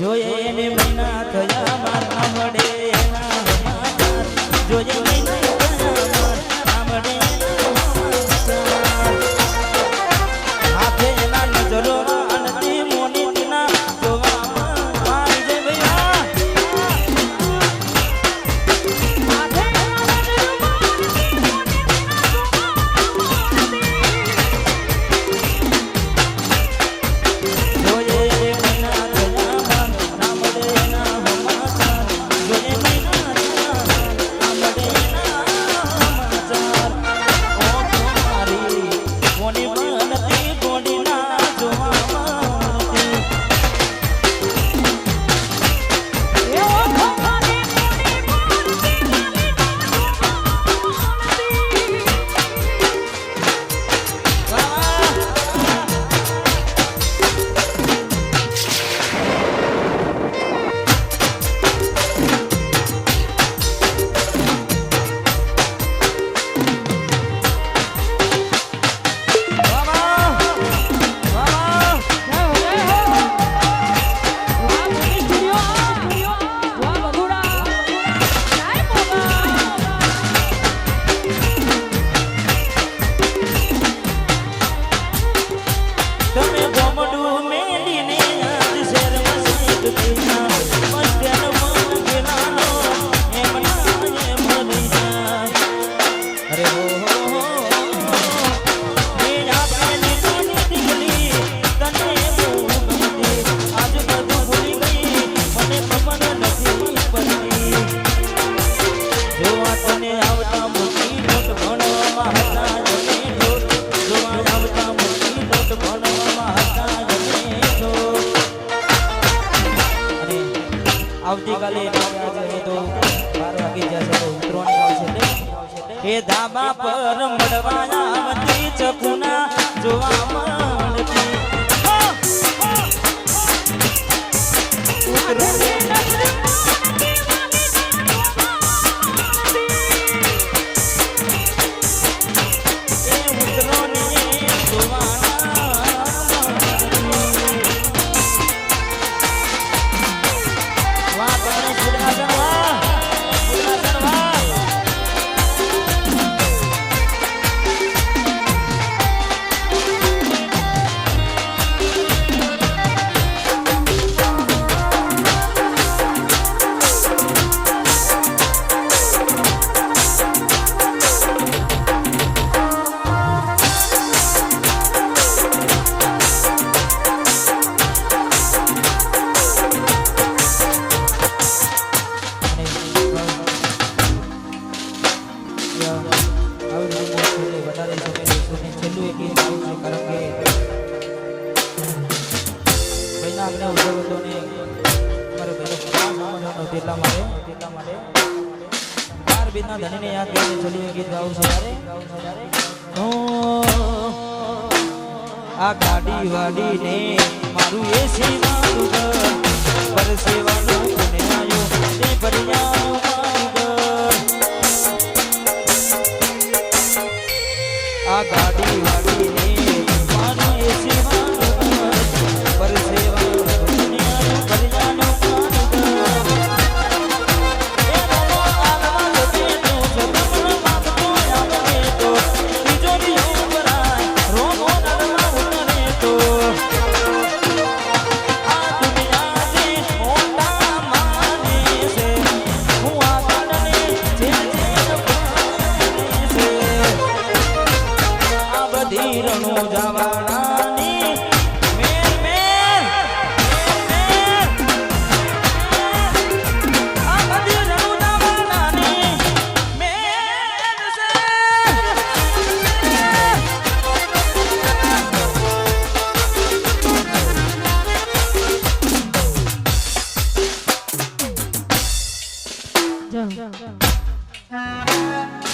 જોઈએ મહિના થયા મારા મળે જોઈએ એ ધાબા પર મળવા આવતી ચકુના જોવા મળતી. છું એક છું કારણ કે ભાઈના આજ્ઞા ઉજવ હતો ને મારે ભાઈનો તેટલા માટે. તેટલા માટે. ચાર બેદના ધણીને યાદ કરીને ચલીએ ગીત ગાવું સવારે ગાવું સવારે આ ગાડી વાડીને Jump. Jump. Jump.